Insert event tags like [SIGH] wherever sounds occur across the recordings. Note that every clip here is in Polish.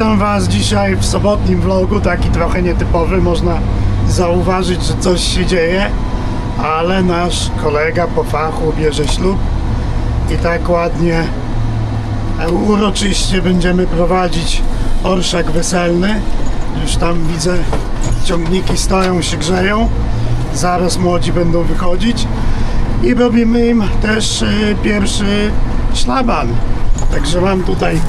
Witam Was dzisiaj w sobotnim vlogu, taki trochę nietypowy, można zauważyć, że coś się dzieje, ale nasz kolega po fachu bierze ślub i tak ładnie, e, uroczyście będziemy prowadzić orszak weselny. Już tam widzę, ciągniki stoją, się grzeją, zaraz młodzi będą wychodzić i robimy im też e, pierwszy szlaban. Także mam tutaj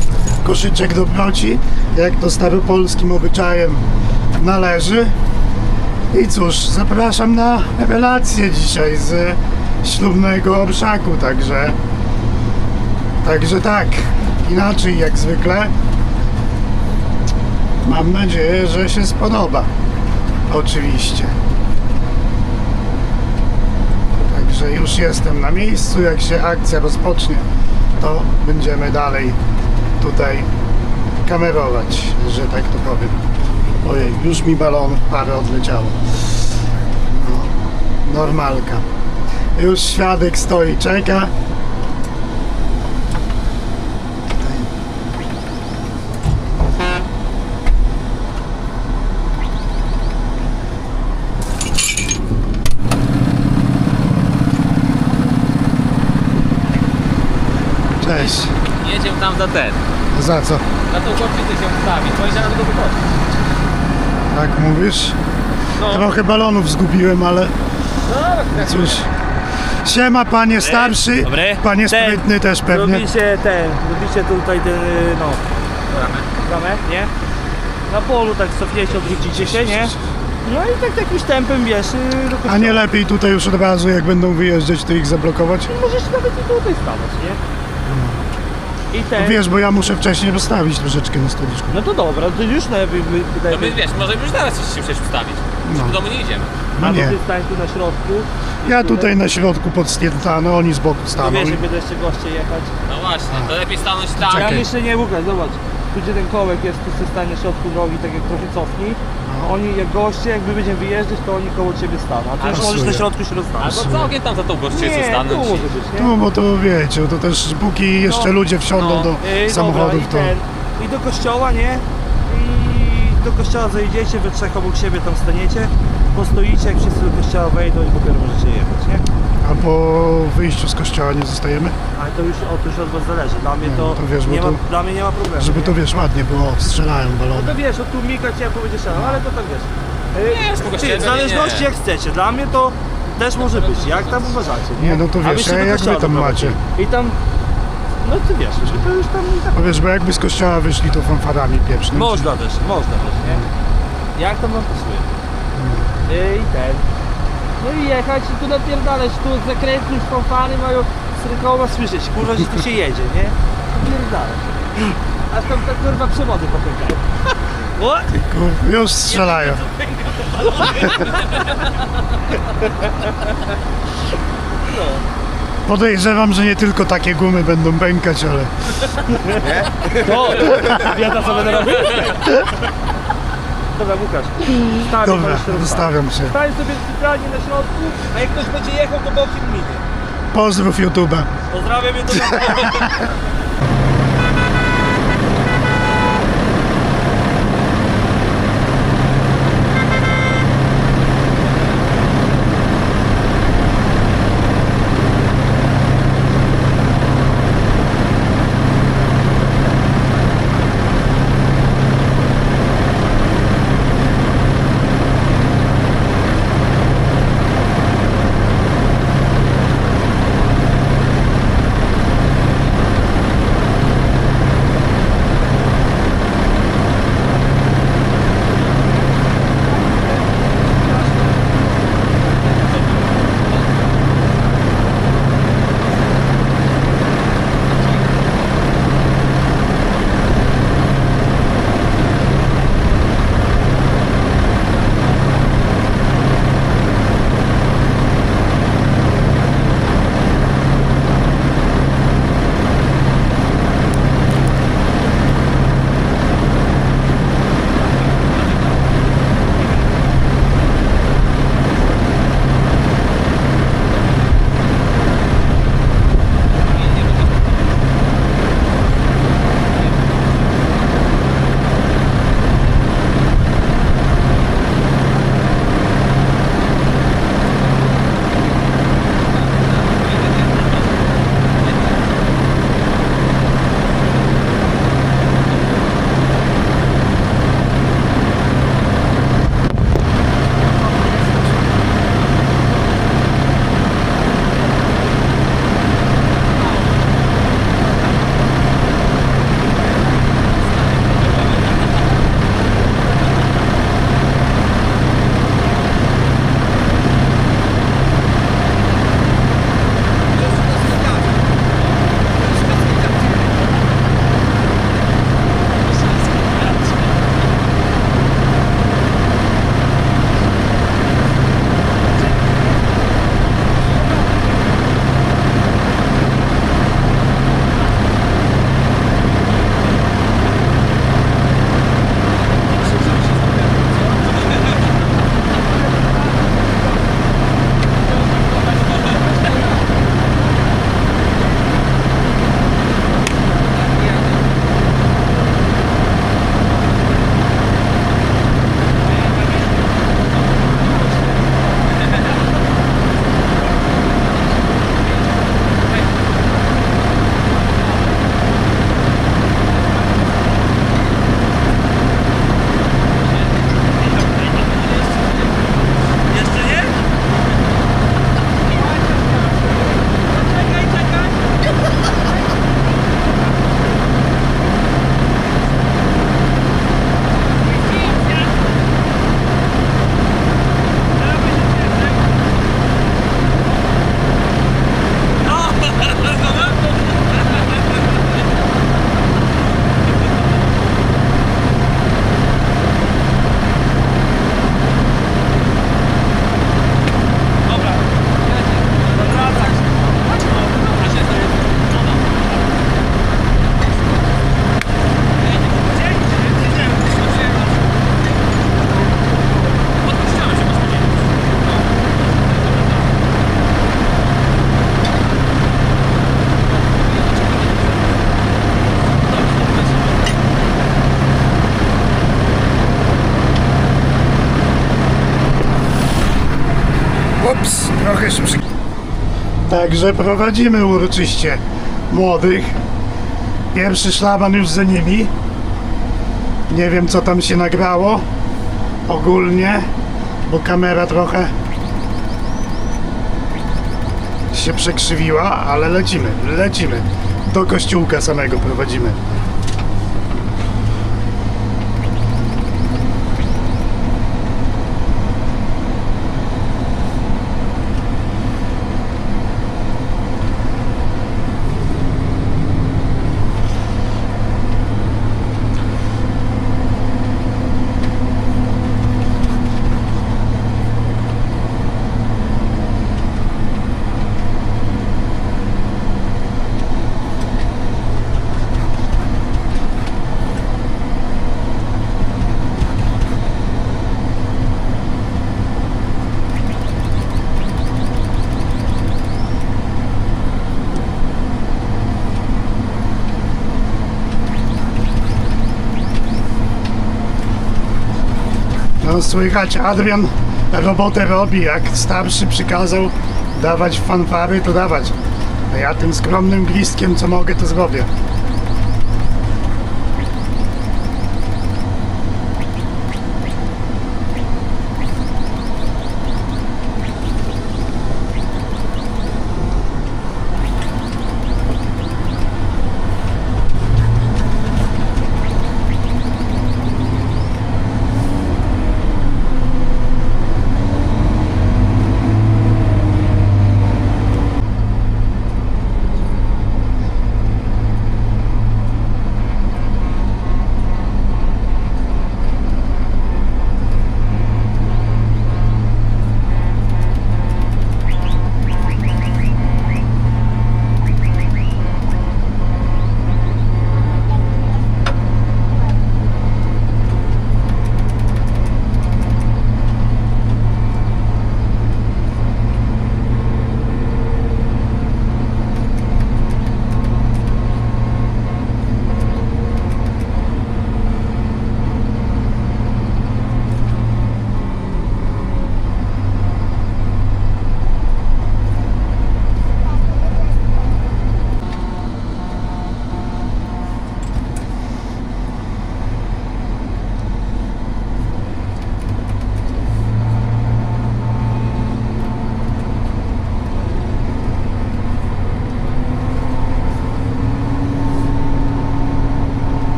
koszyczek dobroci, jak to staropolskim obyczajem należy. I cóż, zapraszam na relację dzisiaj z ślubnego orszaku, także także tak, inaczej jak zwykle. Mam nadzieję, że się spodoba. Oczywiście. Także już jestem na miejscu. Jak się akcja rozpocznie, to będziemy dalej tutaj kamerować, że tak to powiem. Ojej, już mi balon parę odleciało. No, normalka. Już świadek stoi, czeka. Cześć. Jedziemy tam za ten. Za co? Na tą kotwicę się ustawić, bo na tego wychodzi. Tak mówisz? No, Trochę balonów zgubiłem, ale no, tak. cóż. Siema panie starszy, Dobry. panie Ten. sprytny też pewnie. Robicie ten, robicie tutaj ten, y, no, Ramę. ramę, nie? Na polu tak cofniecie, odwrócicie się, nie? No i tak jakimś tempem, wiesz, y. A nie lepiej tutaj już od razu, jak będą wyjeżdżać, to ich zablokować? Możesz nawet i tutaj stanąć, nie? I ten, Wiesz, bo ja muszę wcześniej rozstawić troszeczkę na stoliczku. no to dobra, to już na wy, wy, No wydaje my wiesz, możemy już teraz się przecież ustawić. No. Do domu nie idziemy. No Albo nie, ty stań tu na środku. ja tutaj na środku podstętano, oni z boku No staną. wiesz, i- że będą jeszcze goście jechać. No właśnie, to lepiej stanąć tak. Czekaj. Ja jeszcze nie Łukasz, zobacz. Tu gdzie ten kołek jest, tu stań na środku drogi, tak jak trochę cofnij. No. Oni, jak goście, jak my będziemy wyjeżdżać, to oni koło ciebie staną. A ty już możesz na środku się rozstać. Albo całkiem tam za tą gościcą Nie, tu stanąć. może być, nie? No bo to wiecie, to też póki jeszcze No. ludzie wsiądą No. do Yy, samochodów, dobra, to... i, ten, I do kościoła, nie? I do kościoła zajdziecie, wy trzech obok siebie tam staniecie, postoicie, jak wszyscy do kościoła wejdą i dopiero możecie jechać, nie? A po wyjściu z kościoła nie zostajemy? Ale to już, o, to już od was zależy. Dla mnie Nie, to, no to wiesz, bo nie, to- ma, dla mnie nie ma problemu. Żeby to nie? wiesz, ładnie było, strzelają No balony. to wiesz, od tu Mika cię powiedzieć, ale to tak wiesz. Nie, spoko, Ty, siebie, w zależności nie. jak chcecie. Dla mnie to też może być, jak tam uważacie. Nie, no to A wiesz, wy się a jak kościoła wy tam doprowadzicie. macie? I tam, no ty wiesz, że to już tam i tak Bo wiesz, bo jakby z kościoła wyszli, to fanfarami pieprzną. Można też, można też, nie? Jak to wam pasuje? I ten. No i jechać i tu napierdalać, tu zakrętki z fanfary mają z rękoma słyszeć, kurwa, że tu się jedzie, nie? Napierdalać. Aż tam tak kurwa przewody popękają. [LAUGHS] O! Kur- Już strzelają. [LAUGHS] Podejrzewam, że nie tylko takie gumy będą pękać, ale To! Wiata co będę robił? Dobra, Łukasz. Stawię dobra, zostawiam się. Stań sobie centralnie na środku, a jak ktoś będzie jechał, to bokiem minie. Pozdrów YouTube'a. Pozdrawiam je [LAUGHS] Także prowadzimy uroczyście młodych. Pierwszy szlaban już za nimi. Nie wiem co tam się nagrało ogólnie, bo kamera trochę się przekrzywiła, ale lecimy, lecimy. Do kościółka samego prowadzimy. No słychać, Adrian robotę robi, jak starszy przykazał dawać fanfary, to dawać. A ja tym skromnym gwizdkiem, co mogę, to zrobię.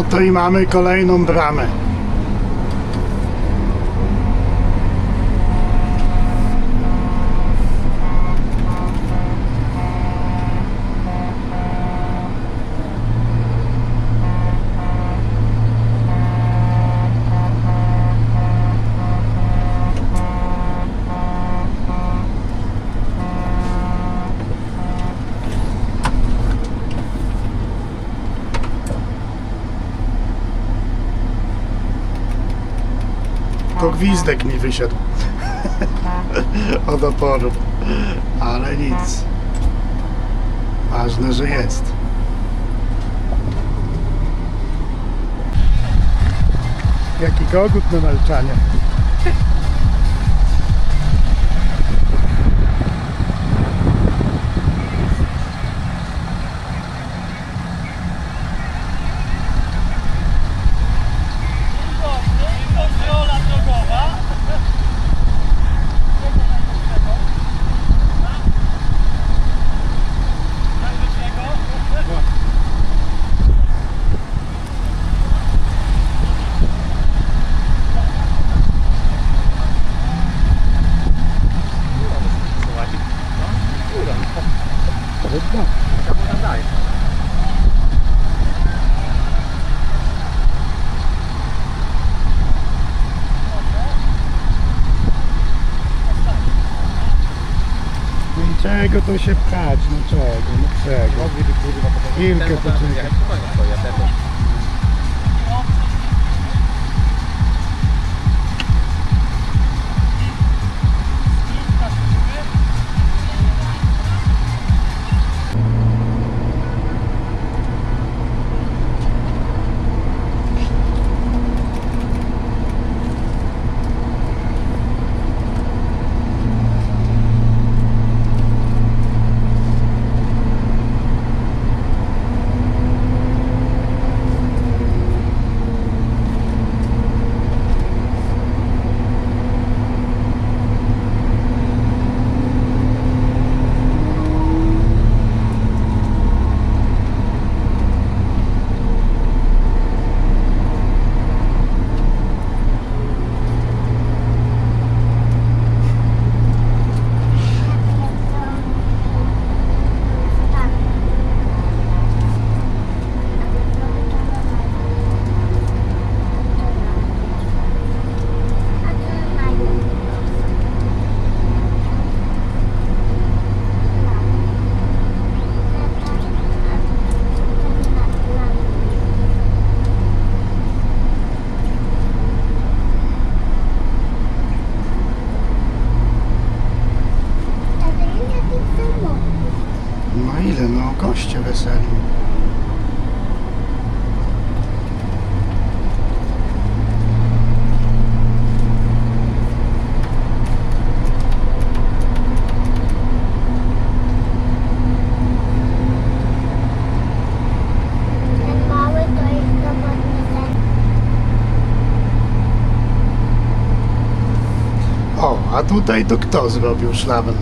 No to i mamy kolejną bramę. Tylko gwizdek mi wysiadł od oporu. Ale nic. Ważne, że jest. Jaki kogut na malczanie. Kontrola drogowa. No i czego to się pchać? No czego? No czego? Chwilkę poczekaj. moście weseli. Ten mały to jest dowodny ten. O, a tutaj to kto zrobił szlaban?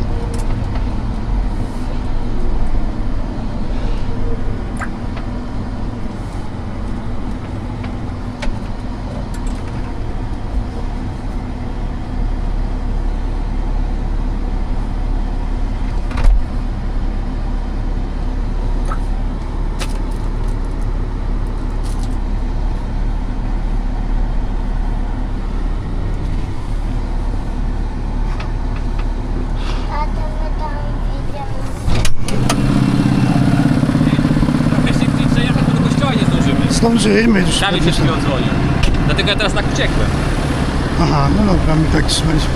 A to my tam idziemy. Trochę szybciej przejechać, bo do kościoła nie zdążymy. Dawid się chwilę dzwonił. Dlatego ja teraz tak uciekłem. Aha, no dobra, my tak trzymaliśmy.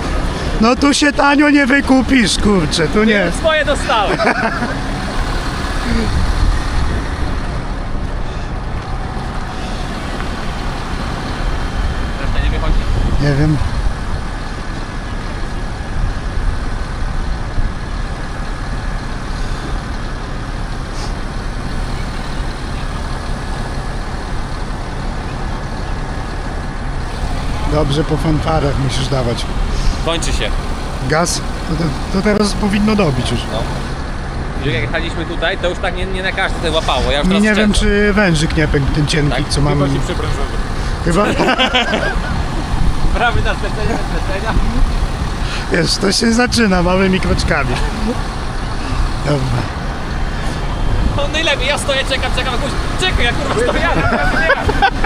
No tu się tanio nie wykupisz, kurczę, tu nie. [LAUGHS] Swoje dostałem. [LAUGHS] Reszta nie wychodzi. Nie wiem. Dobrze, po fanfarach musisz dawać. Kończy się. Gaz? To, to, to teraz powinno dobić już. Jak jechaliśmy tutaj, to już tak nie, nie na każdy łapało. Ja już Nie, teraz nie wiem, czy wężyk nie pękł, ten cienki, Tak? co mamy. Chyba się. Chyba, [LAUGHS] Prawy na zlecenia, na zlecenia. wiesz, to się zaczyna małymi kroczkami. Dobra. No najlepiej, ja stoję, czekam, czekam, jakoś, czekaj, ja kurwa stoję, ja teraz nie jadę.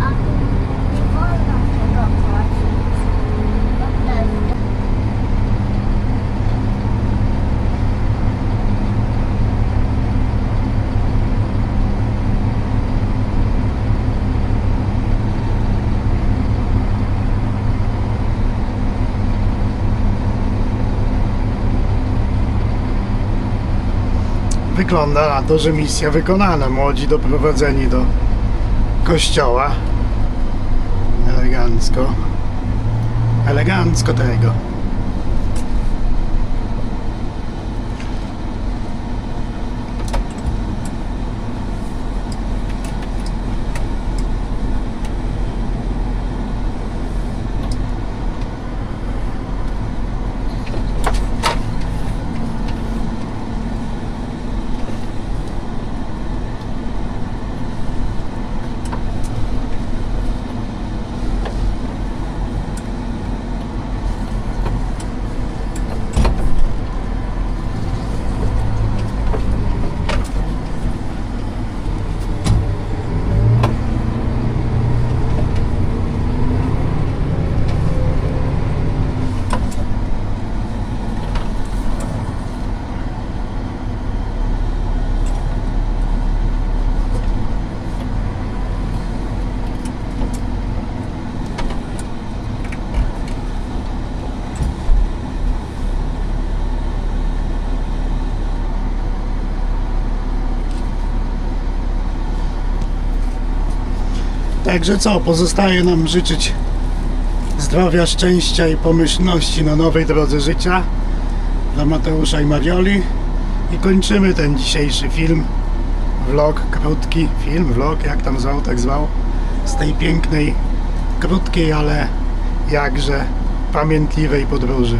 A tu nie wolno tego płacić. To też. Wygląda na to, że misja wykonana. Młodzi doprowadzeni do kościoła. Elegancko. Elegancko tego. Także co, pozostaje nam życzyć zdrowia, szczęścia i pomyślności na nowej drodze życia dla Mateusza i Marioli i kończymy ten dzisiejszy film, vlog, krótki film, vlog, jak tam zwał, tak zwał, z tej pięknej, krótkiej, ale jakże pamiętliwej podróży.